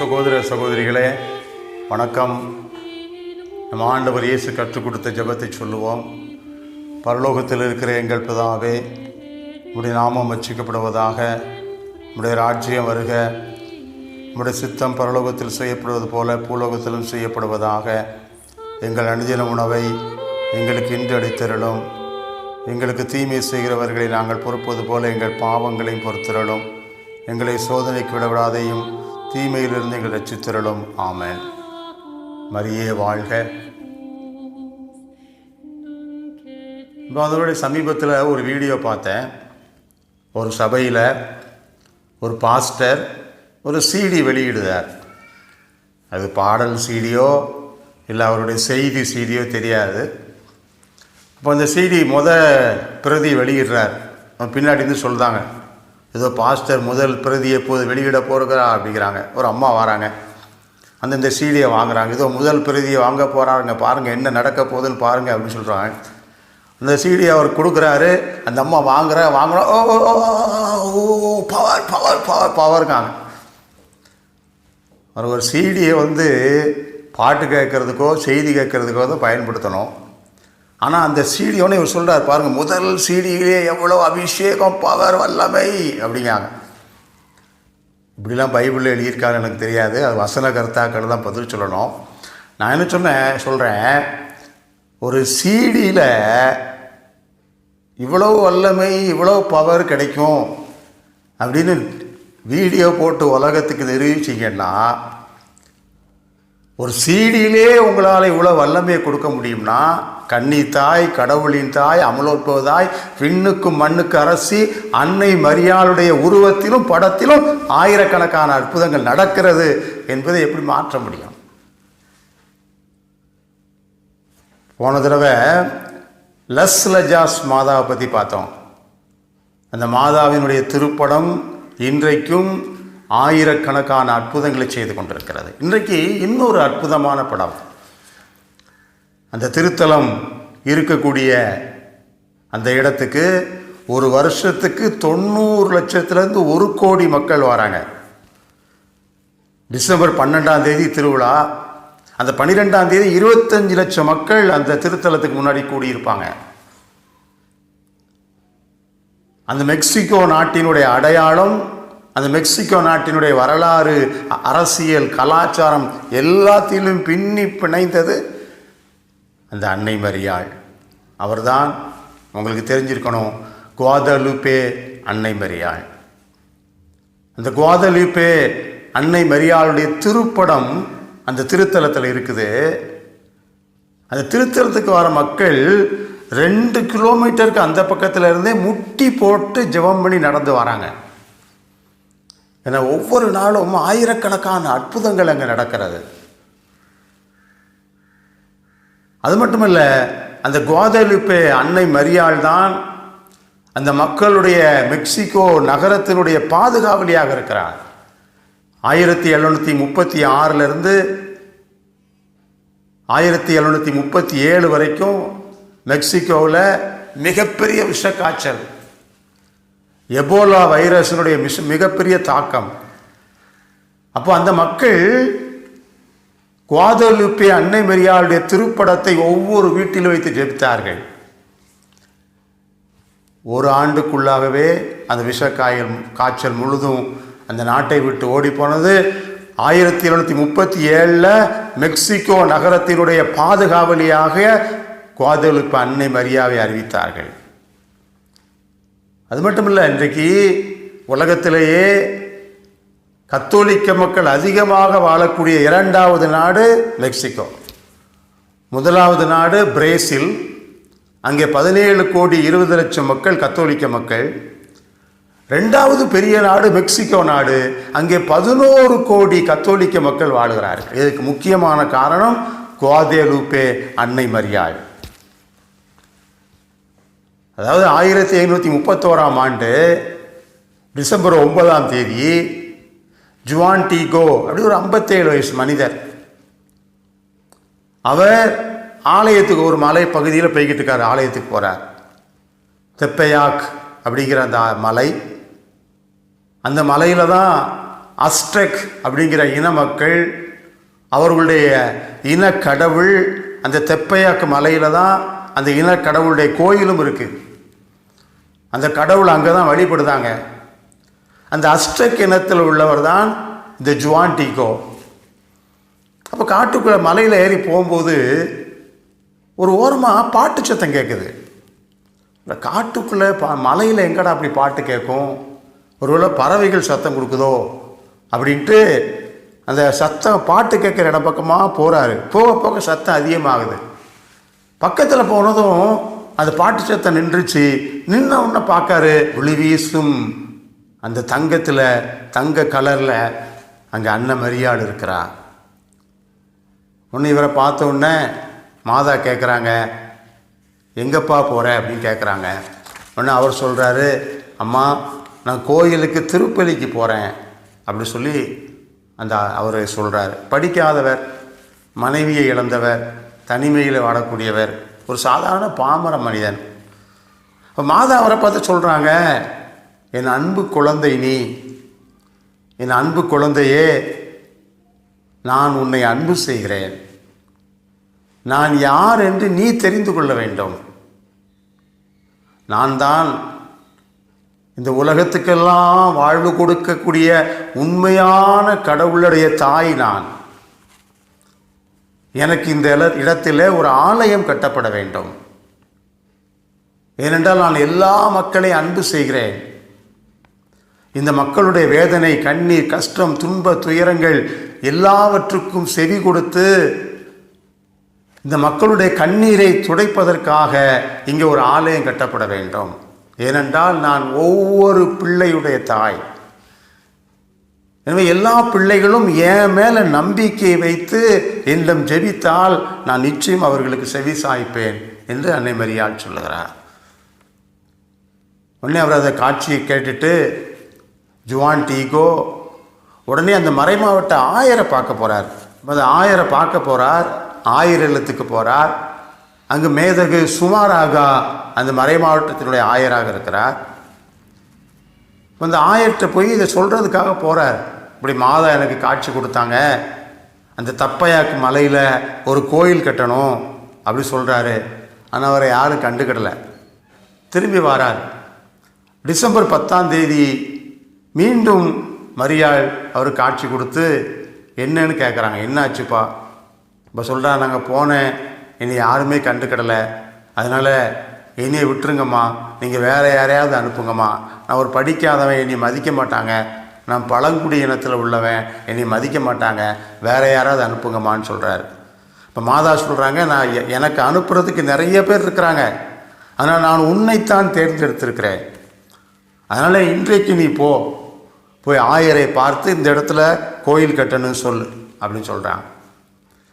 சகோதர சகோதரிகளே வணக்கம். நம்ம ஆண்டவர் இயேசு கற்றுக் கொடுத்த ஜபத்தை சொல்லுவோம். பரலோகத்தில் இருக்கிற எங்கள் பிதாவே உடைய நாமம் வச்சிக்கப்படுவதாக உடைய ராஜ்யம் வருக. உடைய சித்தம் பரலோகத்தில் செய்யப்படுவது போல பூலோகத்திலும் செய்யப்படுவதாக எங்கள் அனுதின உணவை எங்களுக்கு இன்று அடித்திரளும். எங்களுக்கு தீமை செய்கிறவர்களை நாங்கள் பொறுப்பது போல எங்கள் பாவங்களையும் பொறுத்திரளும். எங்களை சோதனைக்கு விடவிடாதையும் தீமையிலிருந்து எங்கள் ரட்சித்திரளும். ஆமேன். மரியே வாழ்க. இப்போ அதனுடைய சமீபத்தில் ஒரு வீடியோ பார்த்தேன். ஒரு சபையில் ஒரு பாஸ்டர் ஒரு சீடி வெளியிடுதார். அது பாடல் சீடியோ இல்லை அவருடைய செய்தி சீடியோ தெரியாது. அப்போ அந்த சீடி முத பிரதி வெளியிடுறார். அவன் பின்னாடி இருந்து சொல்கிறாங்க ஏதோ பாஸ்டர் முதல் பிரதி எப்போது வெளியிட போகிறா அப்படிங்கிறாங்க. ஒரு அம்மா வராங்க. அந்தந்த சீடியை வாங்குறாங்க. ஏதோ முதல் பிரதியை வாங்க போகிறாருங்க பாருங்கள் என்ன நடக்க போகுதுன்னு பாருங்கள் அப்படின்னு சொல்கிறாங்க அந்த சீடியை அவர் கொடுக்குறாரு. அந்த அம்மா வாங்குற வாங்குற ஓ ஓ, பவர் பவர் பவர் பவர்காங்க அவர் ஒரு சீடியை வந்து பாட்டு கேட்குறதுக்கோ செய்தி கேட்குறதுக்கோ தான் பயன்படுத்தணும். ஆனால் அந்த சீடியோன்னு இவர் சொல்கிறார் பாருங்கள் முதல் சீடியிலே எவ்வளோ அபிஷேகம் பவர் வல்லமை அப்படிங்காங்க இப்படிலாம் பைபிளில் எழுதியிருக்காரு எனக்கு தெரியாது. அது வசன கர்த்தாக்கள் தான் பதில் சொல்லணும். நான் என்ன சொன்னேன் சொல்கிறேன் ஒரு சீடியில் இவ்வளோ வல்லமை இவ்வளோ பவர் கிடைக்கும் அப்படின்னு வீடியோ போட்டு உலகத்துக்கு நிரூபிச்சிங்கன்னா ஒரு சீடியிலே உங்களால் இவ்வளோ வல்லமையை கொடுக்க முடியும்னா கன்னி தாய் கடவுளின் தாய் அமலோற்பதாய் விண்ணுக்கும் மண்ணுக்கு அரசி அன்னை மரியாளுடைய உருவத்திலும் படத்திலும் ஆயிரக்கணக்கான அற்புதங்கள் நடக்கிறது என்பதை எப்படி மாற்ற முடியும்? போன தடவை லஸ் லஜாஸ் மாதாவை பற்றி பார்த்தோம். அந்த மாதாவினுடைய திருப்படம் இன்றைக்கும் ஆயிரக்கணக்கான அற்புதங்களை செய்து கொண்டிருக்கிறது. இன்றைக்கு இன்னொரு அற்புதமான படம். அந்த திருத்தலம் இருக்கக்கூடிய அந்த இடத்துக்கு ஒரு வருஷத்துக்கு தொண்ணூறு லட்சத்துலேருந்து ஒரு கோடி மக்கள் வராங்க. டிசம்பர் பன்னெண்டாம் தேதி திருவிழா. அந்த பன்னிரெண்டாம் தேதி இருபத்தஞ்சு லட்சம் மக்கள் அந்த திருத்தலத்துக்கு முன்னாடி கூடியிருப்பாங்க. அந்த மெக்சிகோ நாட்டினுடைய அடையாளம் அந்த மெக்சிகோ நாட்டினுடைய வரலாறு அரசியல் கலாச்சாரம் எல்லாத்திலும் பின்னி பிணைந்தது அந்த அன்னை மரியாள். அவர்தான் உங்களுக்கு தெரிஞ்சிருக்கணும் குவாதலுப்பே அன்னை மரியாள். அந்த குவாதலுப்பே அன்னை மரியாளுடைய திருப்படம் அந்த திருத்தலத்தில் இருக்குது. அந்த திருத்தலத்துக்கு வர மக்கள் ரெண்டு கிலோமீட்டருக்கு அந்த பக்கத்தில் இருந்தே முட்டி போட்டு ஜெபம் பண்ணி நடந்து வராங்க. ஏன்னா ஒவ்வொரு நாளும் ஆயிரக்கணக்கான அற்புதங்கள் அங்கே நடக்கிறது. அது மட்டும் இல்லை அந்த குவாதலிப்பே அன்னை மரியாள் தான் அந்த மக்களுடைய மெக்சிகோ நகரத்தினுடைய பாதுகாவலியாக இருக்கிறார். ஆயிரத்தி எழுநூற்றி முப்பத்தி ஆறிலிருந்து ஆயிரத்தி எழுநூற்றி முப்பத்தி ஏழு வரைக்கும் மெக்சிகோவில் மிகப்பெரிய விஷக்காய்ச்சல். எபோலா வைரஸினுடைய மிஷ மிகப்பெரிய தாக்கம். அப்போ அந்த மக்கள் குவாதலுப்பே அன்னை மரியாளுடைய திருப்படத்தை ஒவ்வொரு வீட்டில் வைத்து ஜெபித்தார்கள். ஒரு ஆண்டுக்குள்ளாகவே அந்த விஷக்காயல் காய்ச்சல் முழுதும் அந்த நாட்டை விட்டு ஓடி போனது. ஆயிரத்தி எழுநூற்றி முப்பத்தி ஏழில் மெக்சிகோ நகரத்தினுடைய பாதுகாவலியாக குவாதலுப்பு அன்னை மரியாவை அறிவித்தார்கள். அது மட்டும் இல்லை இன்றைக்கு உலகத்திலேயே கத்தோலிக்க மக்கள் அதிகமாக வாழக்கூடிய இரண்டாவது நாடு மெக்சிகோ. முதலாவது நாடு பிரேசில். அங்கே பதினேழு கோடி இருபது லட்சம் மக்கள் கத்தோலிக்க மக்கள். ரெண்டாவது பெரிய நாடு மெக்சிகோ நாடு. அங்கே பதினோரு கோடி கத்தோலிக்க மக்கள் வாழுகிறார்கள். இதுக்கு முக்கியமான காரணம் குவாதேலூப்பே அன்னை மரியாள். அதாவது ஆயிரத்தி ஐநூற்றி முப்பத்தோராம் ஆண்டு டிசம்பர் ஒன்பதாம் தேதி ஜுவான் டீகோ அப்படி ஒரு ஐம்பத்தேழு வயசு மனிதர். அவர் ஆலயத்துக்கு ஒரு மலை பகுதியில் போய்கிட்டு இருக்கார் ஆலயத்துக்கு போகிறார் தெப்பையாக் அப்படிங்கிற அந்த மலை. அந்த மலையில் தான் அஸ்டெக் அப்படிங்கிற இன மக்கள் அவர்களுடைய இன கடவுள் அந்த தெப்பையாக்கு மலையில் தான் அந்த இன கடவுளுடைய கோயிலும் இருக்குது அந்த கடவுள் அங்கே தான் வழிபடுதாங்க. அந்த அஸ்டக் இனத்தில் உள்ளவர் தான் இந்த ஜுவான்டிகோ அப்போ காட்டுக்குள்ளே மலையில் ஏறி போகும்போது ஒரு ஓரமாக பாட்டு சத்தம் கேட்குது இந்த காட்டுக்குள்ளே பா மலையில் எங்கடா அப்படி பாட்டு கேட்கும் ஒருவேளை பறவைகள் சத்தம் கொடுக்குதோ? அப்படின்ட்டு அந்த சத்தம் பாட்டு கேட்குற இடம் பக்கமாக போகிறாரு போக போக சத்தம் அதிகமாகுது. பக்கத்தில் போனதும் அந்த பாட்டு சத்தம் நின்றுச்சு. நின்ன உடனே பார்க்காரு ஒளி வீசும். அந்த தங்கத்தில் தங்க கலரில் அங்கே அண்ணன் மரியாள் இருக்கிறா. ஒன்று இவரை பார்த்த உடனே மாதா கேட்குறாங்க எங்கப்பா போகிற அப்படின்னு கேட்குறாங்க உடனே அவர் சொல்கிறாரு அம்மா நான் கோயிலுக்கு திருப்பலிக்கு போகிறேன் அப்படி சொல்லி அந்த அவர் சொல்கிறார் படிக்காதவர் மனைவியை இழந்தவர் தனிமையில் வாழக்கூடியவர். ஒரு சாதாரண பாமர மனிதன். இப்போ மாதா அவரை பார்த்து சொல்கிறாங்க என் அன்பு குழந்தை நீ. என் அன்பு குழந்தையே நான் உன்னை அன்பு செய்கிறேன். நான் யார் என்று நீ தெரிந்து கொள்ள வேண்டும். நான் தான் இந்த உலகத்துக்கெல்லாம் வாழ்வு கொடுக்கக்கூடிய உண்மையான கடவுளுடைய தாய் நான். எனக்கு இந்த இடத்திலே ஒரு ஆலயம் கட்டப்பட வேண்டும். ஏனென்றால் நான் எல்லா மக்களையும் அன்பு செய்கிறேன். இந்த மக்களுடைய வேதனை கண்ணீர் கஷ்டம் துன்ப துயரங்கள் எல்லாவற்றுக்கும் செவி கொடுத்து இந்த மக்களுடைய கண்ணீரை துடைப்பதற்காக இங்கே ஒரு ஆலயம் கட்டப்பட வேண்டும். ஏனென்றால் நான் ஒவ்வொரு பிள்ளையுடைய தாய். எனவே எல்லா பிள்ளைகளும் என் மேலே நம்பிக்கை வைத்து என்னிடம் ஜெபித்தால் நான் நிச்சயம் அவர்களுக்கு செவி சாய்ப்பேன் என்று அன்னை மரியாள் சொல்லுகிறார். உடனே அவர் அந்த காட்சியை கேட்டுட்டு ஜுவான் டீகோ உடனே அந்த மறைமாவட்ட ஆயரை பார்க்க போகிறார் அந்த ஆயரை பார்க்க போகிறார் ஆயர் இல்லத்துக்கு போகிறார் அங்கு மேதகு சுமாராகா அந்த மறைமாவட்டத்தினுடைய ஆயராக இருக்கிறார். அந்த ஆயர்கிட்ட போய் இதை சொல்கிறதுக்காக போகிறார் இப்படி மாதா எனக்கு காட்சி கொடுத்தாங்க. அந்த தப்பையாக்கு மலையில் ஒரு கோயில் கட்டணும் அப்படி சொல்கிறாரு ஆனால் அவரை யாரும் கண்டுக்கிடலை. திரும்பி வரார். டிசம்பர் பத்தாம் தேதி மீண்டும் மரியாள் அவர் காட்சி கொடுத்து என்னன்னு கேட்குறாங்க என்னாச்சுப்பா? இப்போ சொல்கிறா நாங்கள் போனேன். என்னை யாருமே கண்டுக்கிடலை. அதனால் என்னையை விட்டுருங்கம்மா. நீங்கள் வேறு யாரையாவது அனுப்புங்கம்மா. நான் ஒரு படிக்காதவன் என்னை மதிக்க மாட்டாங்க. நான் பழங்குடி இனத்தில் உள்ளவன் என்னை மதிக்க மாட்டாங்க. வேறு யாராவது அனுப்புங்கம்மான்னு சொல்கிறாரு இப்போ மாதா சொல்கிறாங்க நான் எ- எனக்கு அனுப்புறதுக்கு நிறைய பேர் இருக்கிறாங்க. ஆனால் நான் உன்னைத்தான் தேர்ந்தெடுத்திருக்கிறேன். அதனால் இன்றைக்கு நீ போ. போய் ஆயரை பார்த்து இந்த இடத்துல கோயில் கட்டணும்னு சொல்லு அப்படின்னு சொல்கிறாங்க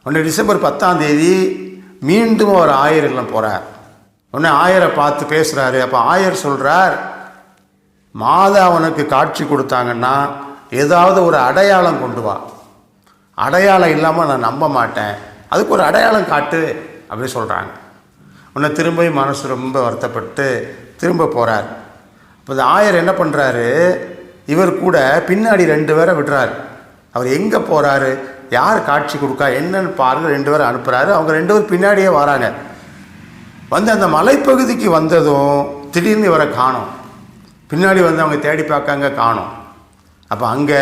உடனே டிசம்பர் பத்தாம் தேதி மீண்டும் அவர் ஆயர் இல்லம் போகிறார் உடனே ஆயரை பார்த்து பேசுகிறாரு அப்போ ஆயர் சொல்கிறார் மாதா உனக்கு காட்சி கொடுத்தாங்கன்னா ஏதாவது ஒரு அடையாளம் கொண்டு வா. அடையாளம் இல்லாமல் நான் நம்ப மாட்டேன். அதுக்கு ஒரு அடையாளம் காட்டு அப்படின்னு சொல்கிறாங்க உன்னை திரும்ப மனசு ரொம்ப வருத்தப்பட்டு திரும்ப போகிறார் இப்போ இந்த ஆயர் என்ன பண்ணுறாரு இவர் கூட பின்னாடி ரெண்டு பேரை விடுறாரு. அவர் எங்கே போகிறாரு யார் காட்சி கொடுக்கா என்னன்னு பாருங்கள் ரெண்டு பேரை அனுப்புகிறாரு அவங்க ரெண்டு பேரும் பின்னாடியே வராங்க. வந்து அந்த மலைப்பகுதிக்கு வந்ததும் திடீர்னு இவரை காணோம். பின்னாடி வந்து அவங்க தேடி பார்க்காங்க காணோம். அப்போ அங்கே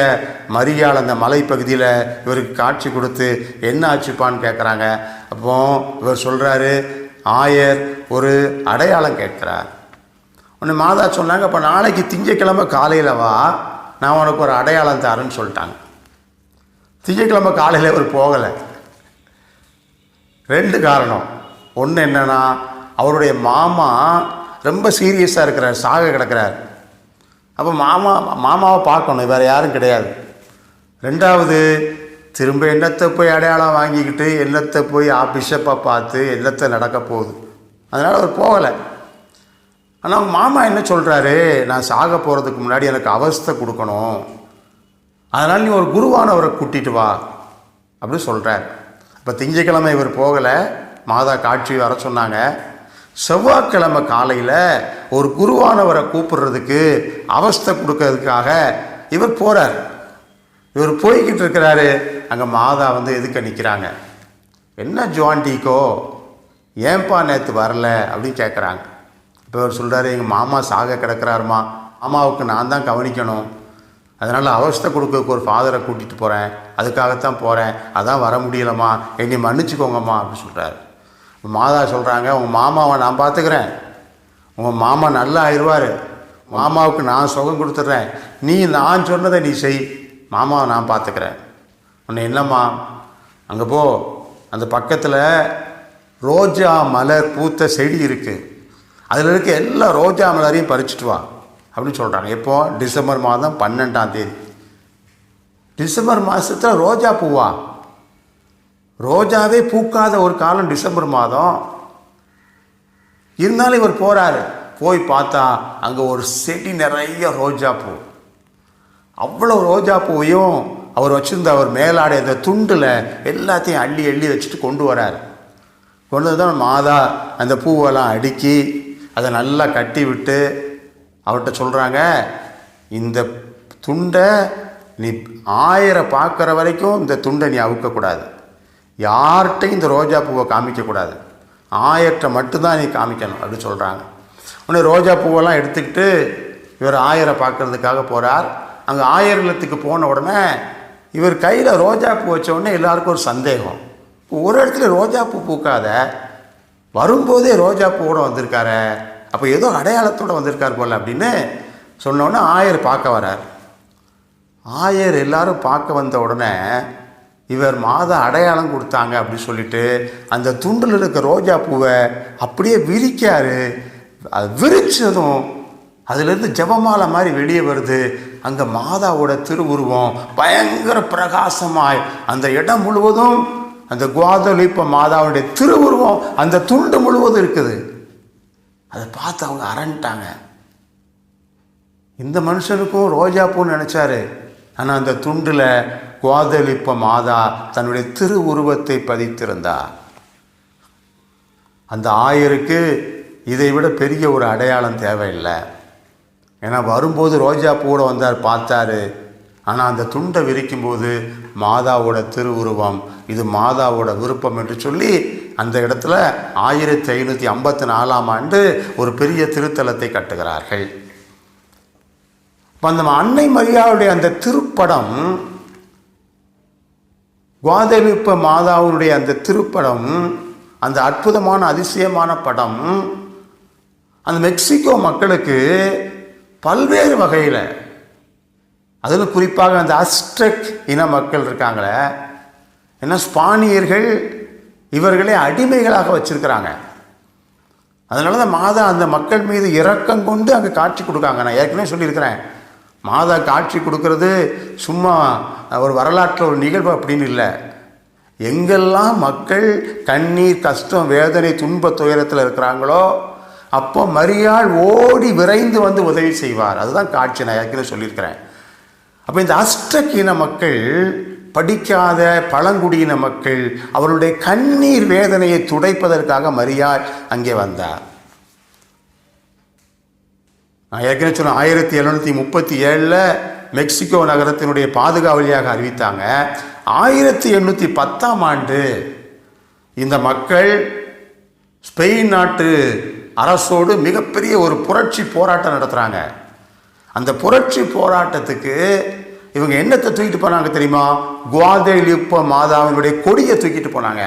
மரியாள் அந்த மலைப்பகுதியில் இவருக்கு காட்சி கொடுத்து என்ன ஆச்சுப்பான்னு கேட்குறாங்க அப்போ இவர் சொல்கிறாரு ஆயர் ஒரு அடையாளம் கேட்குறார். ஒன்று மாதா சொன்னாங்க அப்போ நாளைக்கு திங்கக்கிழமை காலையில் வா நான் உனக்கு ஒரு அடையாளம் தரேன்னு சொல்லிட்டாங்க. திங்கக்கிழமை காலையில் இவர் போகலை. ரெண்டு காரணம். ஒன்று என்னென்னா அவருடைய மாமா ரொம்ப சீரியஸாக இருக்கிறார் சாக கிடக்கிறார். அப்போ மாமா மாமாவை பார்க்கணும் வேறு யாரும் கிடையாது. ரெண்டாவது திரும்ப என்னத்தை போய் அடையாளம் வாங்கிக்கிட்டு என்னத்தை போய் பிஷப்பை பார்த்து என்னத்தை நடக்க போகுது? அதனால் அவர் போகலை. ஆனால் அவங்க மாமா என்ன சொல்கிறாரு நான் சாக போகிறதுக்கு முன்னாடி எனக்கு அவஸ்தை கொடுக்கணும். அதனால் நீ ஒரு குருவானவரை கூட்டிட்டு வா அப்படின்னு சொல்கிறார் இப்போ திங்கக்கிழமை இவர் போகலை. மாதா காட்சி வர சொன்னாங்க. செவ்வாய்க்கிழமை காலையில் ஒரு குருவானவரை கூப்பிடுறதுக்கு அவஸ்தை கொடுக்கறதுக்காக இவர் போகிறார் இவர் போய்கிட்டு இருக்கிறாரு. அங்கே மாதா வந்து எதுக்க நிற்கிறாங்க என்ன ஜுவான்டிக்கோ ஏன்பா நேற்று வரல? அப்படின்னு கேட்குறாங்க இப்போ இவர் சொல்கிறாரு எங்கள் மாமா சாக கிடக்கிறாருமா. மாமாவுக்கு நான் தான் கவனிக்கணும். அதனால் அவஸ்தை கொடுக்கறதுக்கு ஒரு ஃபாதரை கூட்டிகிட்டு போகிறேன் அதுக்காகத்தான் போகிறேன் அதான் வர முடியலம்மா. என்னை மன்னிச்சுக்கோங்கம்மா. அப்படின்னு சொல்கிறாரு மாதா சொல்கிறாங்க உங்கள் மாமாவை நான் பார்த்துக்கிறேன். உங்கள் மாமா நல்லா ஆயிடுவார். மாமாவுக்கு நான் சுகம் கொடுத்துட்றேன். நீ நான் சொன்னதை நீ செய். மாமாவை நான் பார்த்துக்கிறேன். உன்னை என்னம்மா அங்கே போ. அந்த பக்கத்தில் ரோஜா மலர் பூத்த செடி இருக்குது அதில் இருக்க எல்லா ரோஜா மலரையும் பறிச்சுட்டு வா. அப்படின்னு சொல்கிறாங்க எப்போ? டிசம்பர் மாதம் பன்னெண்டாம் தேதி. டிசம்பர் மாதத்தில் ரோஜா பூவா? ரோஜாவே பூக்காத ஒரு காலம் டிசம்பர் மாதம். இருந்தாலும் இவர் போகிறாரு போய் பார்த்தா அங்கே ஒரு செடி நிறைய ரோஜா பூ. அவ்வளோ ரோஜா பூவையும் அவர் வச்சிருந்த அவர் மேலாடை அந்த துண்டில் எல்லாத்தையும் அள்ளி அள்ளி வச்சுட்டு கொண்டு வரார். கொண்டு வந்து தான் மாதா அந்த பூவெல்லாம் அடுக்கி அதை நல்லா கட்டி விட்டு அவர்கிட்ட சொல்கிறாங்க இந்த துண்டை நீ ஆயிரம் பார்க்குற வரைக்கும் இந்த துண்டை நீ அவுக்கக்கூடாது. யார்கிட்டையும் இந்த ரோஜா பூவை காமிக்கக்கூடாது. ஆயிரத்தை மட்டும்தான் நீ காமிக்கணும் அப்படின்னு சொல்கிறாங்க உடனே ரோஜா பூவெல்லாம் எடுத்துக்கிட்டு இவர் ஆயரை பார்க்கறதுக்காக போகிறார் அங்கே ஆயர் இல்லத்துக்கு போன உடனே இவர் கையில் ரோஜா பூ வச்ச உடனே எல்லாருக்கும் ஒரு சந்தேகம். ஒரு இடத்துல ரோஜா பூ பூக்காத வரும்போதே ரோஜா பூவோட வந்திருக்காரு அப்போ ஏதோ அடையாளத்தோடு வந்திருக்கார் போல அப்படின்னு சொன்ன உடனே ஆயர் பார்க்க வரார். ஆயர் எல்லாரும் பார்க்க வந்த உடனே இவர் மாத அடையாளம் கொடுத்தாங்க அப்படி சொல்லிட்டு அந்த துண்டில் இருக்க ரோஜா பூவை அப்படியே விரிக்காரு அது விரிச்சதும் அதுலேருந்து ஜெபமாலை மாதிரி வெளியே வருது. அங்கே மாதாவோட திருவுருவம் பயங்கர பிரகாசமாய் அந்த இடம் முழுவதும் அந்த குவாதலிப்ப மாதாவுடைய திருவுருவம் அந்த துண்டு முழுவதும் இருக்குது. அதை பார்த்து அவங்க அரண்டாங்க. இந்த மனுஷனுக்கும் ரோஜா பூன்னு நினச்சாரு. ஆனால் அந்த துண்டில் குவாதலிப்ப மாதா தன்னுடைய திருவுருவத்தை பதித்திருந்தார். அந்த ஆயருக்கு இதை விட பெரிய ஒரு அடையாளம் தேவையில்லை. ஏன்னா வரும்போது ரோஜா பூவோட வந்தார் பார்த்தாரு. ஆனால் அந்த துண்டை விரிக்கும்போது மாதாவோட திருவுருவம் இது மாதாவோட விருப்பம் என்று சொல்லி அந்த இடத்துல ஆயிரத்தி ஐநூற்றி ஐம்பத்தி நாலாம் ஆண்டு ஒரு பெரிய திருத்தலத்தை கட்டுகிறார்கள். அந்த அன்னை மரியாவுடைய அந்த திருப்படம் குவாதவிப்ப மாதாவுடைய அந்த திருப்படம் அந்த அற்புதமான அதிசயமான படம் அந்த மெக்சிகோ மக்களுக்கு பல்வேறு வகையில் அதில் குறிப்பாக அந்த அஸ்ட்ரக் இன மக்கள் இருக்காங்களே ஏன்னா ஸ்பானியர்கள் இவர்களை அடிமைகளாக வச்சிருக்கிறாங்க. அதனால தான் மாதா அந்த மக்கள் மீது இரக்கம் கொண்டு அங்கே காட்சி கொடுக்காங்க. நான் ஏற்கனவே சொல்லியிருக்கிறேன். மாதா காட்சி கொடுக்கறது சும்மா ஒரு வரலாற்றில் ஒரு நிகழ்வு அப்படின்னு இல்லை. எங்கெல்லாம் மக்கள் கண்ணீர் கஷ்டம் வேதனை துன்ப துயரத்தில் இருக்கிறாங்களோ அப்போ மரியாள் ஓடி விரைந்து வந்து உதவி செய்வார். அதுதான் காட்சி நான் ஏற்கனவே சொல்லியிருக்கிறேன். அப்போ இந்த அஷ்டகீன மக்கள் படிக்காத பழங்குடியின மக்கள் அவருடைய கண்ணீர் வேதனையை துடைப்பதற்காக மரியாள் அங்கே வந்தார். நான் ஏற்கனவே சொன்னேன் ஆயிரத்தி எழுநூற்றி முப்பத்தி ஏழில் மெக்சிகோ நகரத்தினுடைய பாதுகாவலியாக அறிவித்தாங்க. ஆயிரத்தி எண்ணூற்றி பத்தாம் ஆண்டு இந்த மக்கள் ஸ்பெயின் நாட்டு அரசோடு மிகப்பெரிய ஒரு புரட்சி போராட்டம் நடத்துகிறாங்க அந்த புரட்சி போராட்டத்துக்கு இவங்க என்னத்தை தூக்கிட்டு போனாங்க தெரியுமா? குவாதலிப்ப மாதாவினுடைய கொடியை தூக்கிட்டு போனாங்க.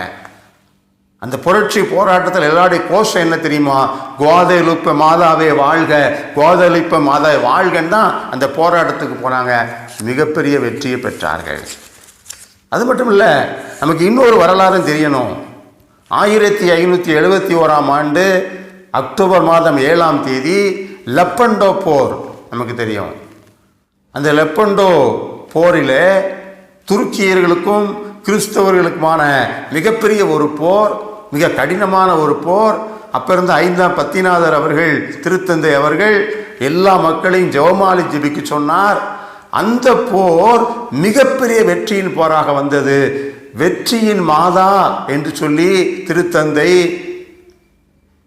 அந்த புரட்சி போராட்டத்தில் எல்லாருடைய கோஷம் என்ன தெரியுமா? குவாதலிப்ப மாதாவே வாழ்க குவாதலிப்ப மாதா வாழ்கன்னு தான் அந்த போராட்டத்துக்கு போனாங்க. மிகப்பெரிய வெற்றியை பெற்றார்கள். அது மட்டும் இல்லை நமக்கு இன்னொரு வரலாறும் தெரியணும். ஆயிரத்தி ஐநூற்றி எழுபத்தி ஓராம் ஆண்டு அக்டோபர் மாதம் ஏழாம் தேதி லெப்பண்டோ போர் நமக்கு தெரியும். அந்த லெப்பண்டோ போரில் துருக்கியர்களுக்கும் கிறிஸ்தவர்களுக்குமான மிகப்பெரிய ஒரு போர் மிக கடினமான ஒரு போர். அப்போ இருந்த ஐந்தாம் பத்திநாதர் அவர்கள் திருத்தந்தை அவர்கள் எல்லா மக்களையும் ஜெவமாலி ஜிபிக்கு சொன்னார். அந்த போர் மிகப்பெரிய வெற்றியின் போராக வந்தது. வெற்றியின் மாதா என்று சொல்லி திருத்தந்தை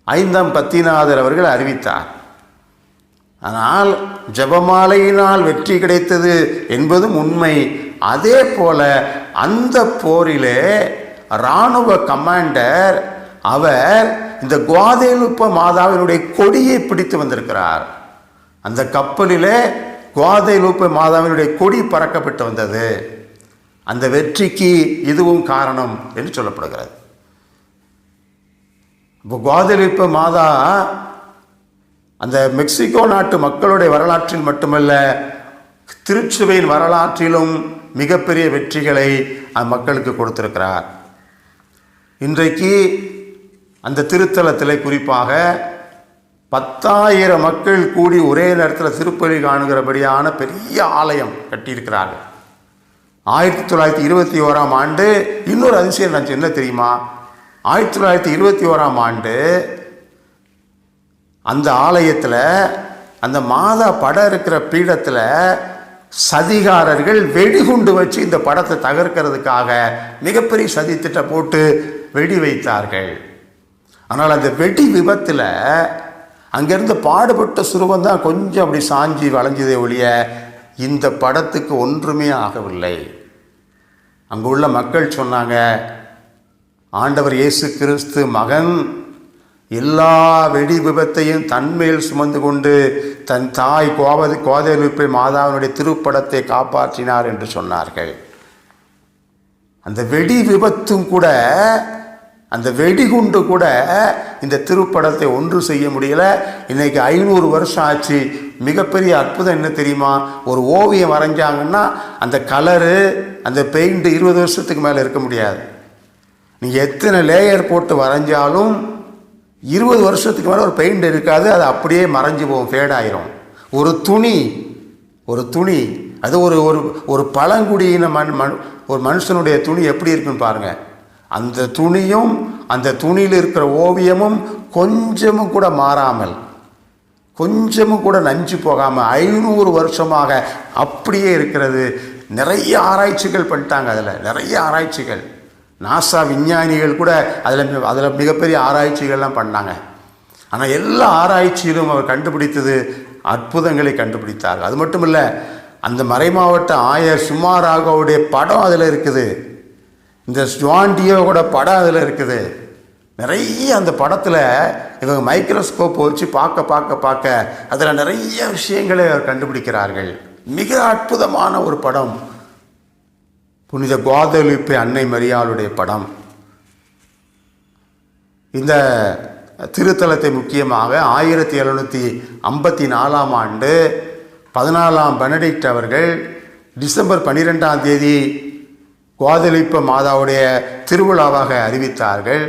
ஐந்தாம் பத்திநாதர் அவர்கள் அறிவித்தார். ஆனால் ஜபமாலையினால் வெற்றி கிடைத்தது என்பதும் உண்மை. அதே போல அந்த போரிலே இராணுவ கமாண்டர் அவர் இந்த குவாதேலுப்ப மாதாவினுடைய கொடியை பிடித்து வந்திருக்கிறார். அந்த கப்பலிலே குவாதேலுப்ப மாதாவினுடைய கொடி பறக்கப்பட்டு வந்தது. அந்த வெற்றிக்கு இதுவும் காரணம் என்று சொல்லப்படுகிறது. இப்போ குவாதலிப்ப மாதா அந்த மெக்சிகோ நாட்டு மக்களுடைய வரலாற்றில் மட்டுமல்ல திருச்சுவையின் வரலாற்றிலும் மிகப்பெரிய வெற்றிகளை மக்களுக்கு கொடுத்திருக்கிறார். இன்றைக்கு அந்த திருத்தலத்தில் குறிப்பாக பத்தாயிரம் மக்கள் கூடி ஒரே நேரத்தில் திருப்பலி காணுகிறபடியான பெரிய ஆலயம் கட்டியிருக்கிறார்கள். ஆயிரத்தி தொள்ளாயிரத்தி இருபத்தி ஓராம் ஆண்டு இன்னொரு அதிசயம் நான் என்ன தெரியுமா? ஆயிரத்தி தொள்ளாயிரத்தி இருபத்தி ஓராம் ஆண்டு அந்த ஆலயத்தில் அந்த மாதா படம் இருக்கிற பீடத்தில் சதிகாரர்கள் வெடிகுண்டு வச்சு இந்த படத்தை தகர்க்கிறதுக்காக மிகப்பெரிய சதி திட்டம் போட்டு வெடி வைத்தார்கள் ஆனால் அந்த வெடி விபத்தில் அங்கேருந்து பாடுபட்ட சுருவம் தான் கொஞ்சம் அப்படி சாஞ்சி வளைஞ்சதே ஒழிய இந்த படத்துக்கு ஒன்றுமே ஆகவில்லை. அங்கே உள்ள மக்கள் சொன்னாங்க ஆண்டவர் இயேசு கிறிஸ்து மகன். எல்லா வெடி விபத்தையும் தன்மையில் சுமந்து கொண்டு தன் தாய் கோவது கோதையலுப்பை மாதாவினுடைய திருப்படத்தை காப்பாற்றினார் என்று சொன்னார்கள். அந்த வெடி விபத்தும் கூட அந்த வெடிகுண்டு கூட இந்த திருப்படத்தை ஒன்று செய்ய முடியல. இன்னைக்கு ஐநூறு வருஷம் ஆச்சு. மிகப்பெரிய அற்புதம் என்ன தெரியுமா? ஒரு ஓவியம் வரைஞ்சாங்கன்னா அந்த கலரு அந்த பெயிண்ட்டு இருபது வருஷத்துக்கு மேலே இருக்க முடியாது. நீங்கள் எத்தனை லேயர் போட்டு வரைஞ்சாலும் இருபது வருஷத்துக்கு மேலே ஒரு பெயிண்ட் இருக்காது. அது அப்படியே மறைஞ்சு போகும் ஃபேடாயிரும் ஒரு துணி ஒரு துணி அது ஒரு ஒரு ஒரு பழங்குடியின மண் மண் ஒரு மனுஷனுடைய துணி எப்படி இருக்குன்னு பாருங்கள் அந்த துணியும் அந்த துணியில் இருக்கிற ஓவியமும் கொஞ்சமும் கூட மாறாமல் கொஞ்சமும் கூட நஞ்சு போகாமல் ஐநூறு வருஷமாக அப்படியே இருக்கிறது. நிறைய ஆராய்ச்சிகள் பண்ணிட்டாங்க அதில் நிறைய ஆராய்ச்சிகள். நாசா விஞ்ஞானிகள் கூட அதில் அதில் மிகப்பெரிய ஆராய்ச்சிகள்லாம் பண்ணாங்க. ஆனால் எல்லா ஆராய்ச்சியிலும் அவர் கண்டுபிடித்தது அற்புதங்களை கண்டுபிடித்தார்கள். அது மட்டும் இல்லை அந்த மறைமாவட்ட ஆயர் சுமாராகவுடைய படம் அதில் இருக்குது. இந்த ஸ்வாண்டியோட படம் அதில் இருக்குது. நிறைய அந்த படத்தில் இவங்க மைக்ரோஸ்கோப் வச்சு பார்க்க பார்க்க பார்க்க அதில் நிறைய விஷயங்களை அவர் கண்டுபிடிக்கிறார்கள். மிக அற்புதமான ஒரு படம். புனித குவாதலிப்பு அன்னை மரியாளுடைய படம். இந்த திருத்தலத்தை முக்கியமாக ஆயிரத்தி எழுநூற்றி ஐம்பத்தி நாலாம் ஆண்டு பதினாலாம் பெனடிக்ட் அவர்கள் டிசம்பர் பன்னிரெண்டாம் தேதி குவாதலிப்ப மாதாவுடைய திருவிழாவாக அறிவித்தார்கள்.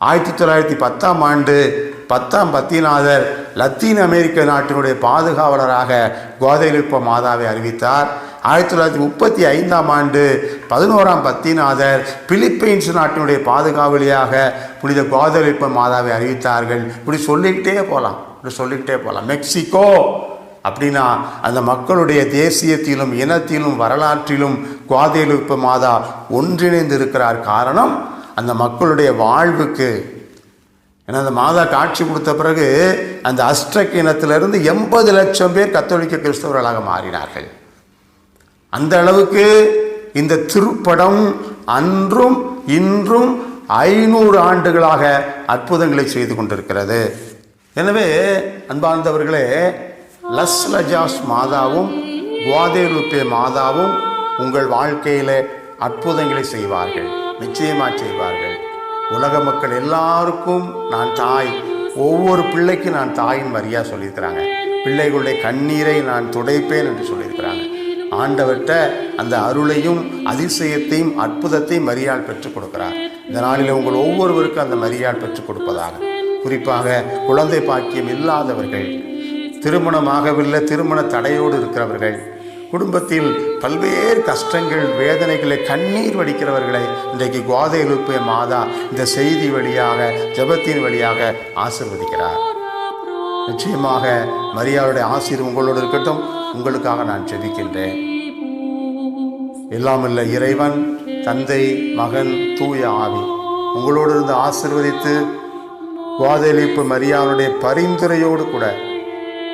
ஆயிரத்தி தொள்ளாயிரத்தி பத்தாம் ஆண்டு பத்தாம் பத்திநாதர் லத்தீன் அமெரிக்க நாட்டினுடைய பாதுகாவலராக குவாதலிப்ப மாதாவை அறிவித்தார். ஆயிரத்தி தொள்ளாயிரத்தி முப்பத்தி ஐந்தாம் ஆண்டு பதினோராம் பத்திநாதர் பிலிப்பைன்ஸ் நாட்டினுடைய பாதுகாவலியாக புனித குவாதலிப்ப மாதாவை அறிவித்தார்கள். இப்படி சொல்லிக்கிட்டே போகலாம் இப்படி சொல்லிக்கிட்டே போகலாம் மெக்சிகோ! அப்படின்னா அந்த மக்களுடைய தேசியத்திலும் இனத்திலும் வரலாற்றிலும் குவாதேலுப்பு மாதா ஒன்றிணைந்து இருக்கிறார் காரணம் அந்த மக்களுடைய வாழ்வுக்கு. ஏன்னா அந்த மாதா காட்சி கொடுத்த பிறகு அந்த அஸ்ட்ரக் இனத்திலிருந்து எண்பது லட்சம் பேர் கத்தோலிக்க கிறிஸ்தவர்களாக மாறினார்கள். அந்த அளவுக்கு இந்த திருப்படம் அன்றும் இன்றும் ஐநூறு ஆண்டுகளாக அற்புதங்களை செய்து கொண்டிருக்கிறது. எனவே அன்பார்ந்தவர்களே லஸ் லஜாஸ் மாதாவும் குவாதேலுப்பே மாதாவும் உங்கள் வாழ்க்கையில் அற்புதங்களை செய்வார்கள் நிச்சயமாக செய்வார்கள். உலக மக்கள் எல்லாருக்கும் நான் தாய் ஒவ்வொரு பிள்ளைக்கும் நான் தாயின் மரியா சொல்லியிருக்கிறாங்க. பிள்ளைகளுடைய கண்ணீரை நான் துடைப்பேன் என்று சொல்லியிருக்கிறாங்க. ஆண்டவர்கிட்ட அந்த அருளையும் அதிசயத்தையும் அற்புதத்தையும் மரியாள் பெற்றுக் கொடுக்கிறார். இந்த நாளில் உங்கள் ஒவ்வொருவருக்கும் அந்த மரியாள் பெற்றுக் கொடுப்பதாக. குறிப்பாக குழந்தை பாக்கியம் இல்லாதவர்கள் திருமணமாகவில்லை திருமண தடையோடு இருக்கிறவர்கள் குடும்பத்தில் பல்வேறு கஷ்டங்கள் வேதனைகளை கண்ணீர் வடிக்கிறவர்களை இன்றைக்கு கோதை எழுப்பிய மாதா இந்த செய்தி வழியாக ஜபத்தின் வழியாக ஆசிர்வதிக்கிறார். நிச்சயமாக மரியாளுடைய ஆசீர் உங்களோடு இருக்கட்டும். உங்களுக்காக நான் ஜெபிக்கின்றேன். எல்லாமல்ல இறைவன் தந்தை மகன் தூய ஆவி உங்களோடு இருந்து ஆசிர்வதித்து கோதையளிப்பு மரியாளுடைய பரிந்துரையோடு கூட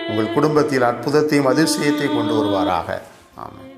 உங்கள் குடும்பத்தில் அற்புதத்தையும் அதிர்ஷ்டத்தையும் கொண்டு வருவாராக. ஆமாம்